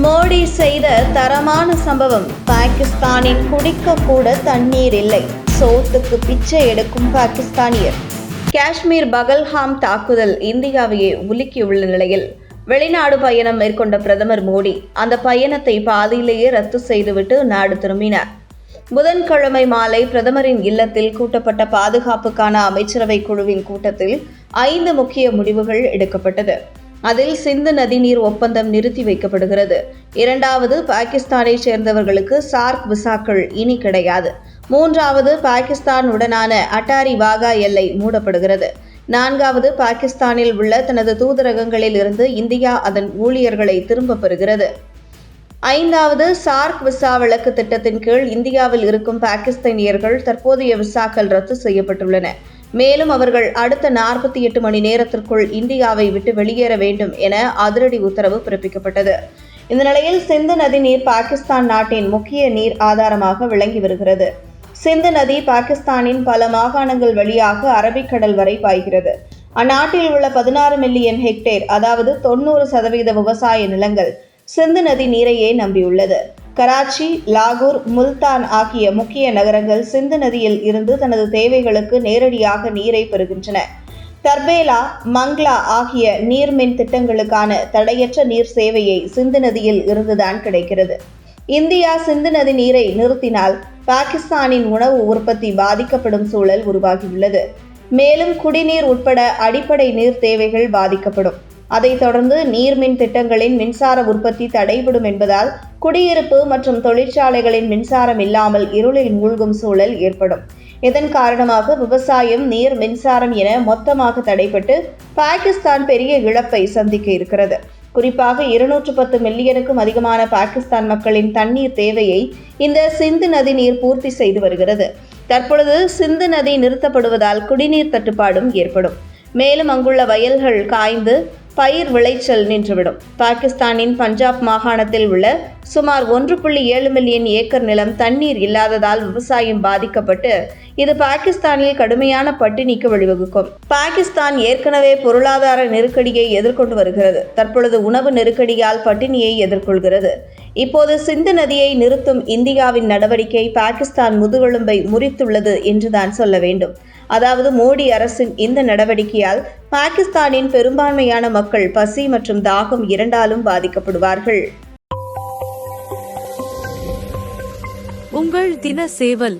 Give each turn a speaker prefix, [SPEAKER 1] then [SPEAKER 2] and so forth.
[SPEAKER 1] மோடி செய்த தரமான சம்பவம். பாகிஸ்தானின் குடிக்க கூட தண்ணீர் இல்லை. சோத்துக்கு பிச்சை எடுக்கும் பாகிஸ்தானியர். காஷ்மீர் பகல்ஹாம் தாக்குதல் இந்தியாவையே உலுக்கியுள்ள நிலையில். வெளிநாடு பயணம் மேற்கொண்ட பிரதமர் மோடி அந்த பயணத்தை பாதியிலேயே ரத்து செய்துவிட்டு நாடு திரும்பினார். புதன்கிழமை மாலை பிரதமரின் இல்லத்தில் கூட்டப்பட்ட பாதுகாப்புக்கான அமைச்சரவை குழுவின் கூட்டத்தில் ஐந்து முக்கிய முடிவுகள் எடுக்கப்பட்டது. அதில் சிந்து நதிநீர் ஒப்பந்தம் நிறுத்தி வைக்கப்படுகிறது. இரண்டாவது பாகிஸ்தானை சேர்ந்தவர்களுக்கு சார்க் விசாக்கள் இனி கிடையாது. மூன்றாவது பாகிஸ்தான் உடனான அட்டாரி வாகா எல்லை மூடப்படுகிறது. நான்காவது பாகிஸ்தானில் உள்ள தனது தூதரகங்களில் இருந்து இந்தியா அதன் ஊழியர்களை திரும்பப் பெறுகிறது. ஐந்தாவது சார்க் விசா விளக்கு திட்டத்தின் கீழ் இந்தியாவில் இருக்கும் பாகிஸ்தானியர்கள் தற்போதைய விசாக்கள் ரத்து செய்யப்பட்டுள்ளன. மேலும் அவர்கள் அடுத்த நாற்பத்தி எட்டு மணி நேரத்திற்குள் இந்தியாவை விட்டு வெளியேற வேண்டும் என அதிரடி உத்தரவு பிறப்பிக்கப்பட்டது. இந்த நிலையில் சிந்து நதி நீர் பாகிஸ்தான் நாட்டின் முக்கிய நீர் ஆதாரமாக விளங்கி வருகிறது. சிந்து நதி பாகிஸ்தானின் பல மாகாணங்கள் வழியாக அரபிக்கடல் வரை பாய்கிறது. அந்நாட்டில் உள்ள பதினாறு மில்லியன் ஹெக்டேர் அதாவது தொண்ணூறு சதவீத விவசாய நிலங்கள் சிந்து நதி நீரையே நம்பியுள்ளது. கராச்சி லாகூர் முல்தான் ஆகிய முக்கிய நகரங்கள் சிந்து நதியில் இருந்து தனது தேவைகளுக்கு நேரடியாக நீரை பெறுகின்றன. தர்பேலா மங்லா ஆகிய நீர்மின் திட்டங்களுக்கான தடையற்ற நீர் சேவையை சிந்து நதியில் இருந்துதான் கிடைக்கிறது. இந்தியா சிந்து நதி நீரை நிறுத்தினால் பாகிஸ்தானின் உணவு உற்பத்தி பாதிக்கப்படும் சூழல் உருவாகியுள்ளது. மேலும் குடிநீர் உட்பட அடிப்படை நீர் தேவைகள் பாதிக்கப்படும். அதைத் தொடர்ந்து நீர்மின் திட்டங்களின் மின்சார உற்பத்தி தடைபடும் என்பதால் குடியிருப்பு மற்றும் தொழிற்சாலைகளின் மின்சாரம் இல்லாமல் இருளில் மூழ்கும் சூழல் ஏற்படும். இதன் காரணமாக விவசாயம் நீர் மின்சாரம் என மொத்தமாக தடைபட்டு பாகிஸ்தான் பெரிய இழப்பை சந்திக்க இருக்கிறது. குறிப்பாக இருநூற்று பத்து மில்லியனுக்கும் அதிகமான பாகிஸ்தான் மக்களின் தண்ணீர் தேவையை இந்த சிந்து நதி நீர் பூர்த்தி செய்து வருகிறது. தற்பொழுது சிந்து நதி நிறுத்தப்படுவதால் குடிநீர் தட்டுப்பாடும் ஏற்படும். மேலும் அங்குள்ள வயல்கள் காய்ந்து பயிர் விளைச்சல் நின்றுவிடும். பாகிஸ்தானின் பஞ்சாப் மாகாணத்தில் உள்ள சுமார் ஒன்று புள்ளி ஏழு மில்லியன் ஏக்கர் நிலம் தண்ணீர் இல்லாததால் விவசாயம் பாதிக்கப்பட்டு இது பாகிஸ்தானில் கடுமையான பட்டினிக்கு வழிவகுக்கும். பாகிஸ்தான் ஏற்கனவே பொருளாதார நெருக்கடியை எதிர்கொண்டு வருகிறது. தற்பொழுது உணவு நெருக்கடியால் பட்டினியை எதிர்கொள்கிறது. இப்போது சிந்து நதியை நிறுத்தும் இந்தியாவின் நடவடிக்கை பாகிஸ்தான் முதுகெலும்பை முறித்துள்ளது என்றுதான் சொல்ல வேண்டும். அதாவது மோடி அரசின் இந்த நடவடிக்கையால் பாகிஸ்தானின் பெரும்பான்மையான மக்கள் பசி மற்றும் தாகம் இரண்டாலும் பாதிக்கப்படுவார்கள்.
[SPEAKER 2] உங்கள் தின சேவல்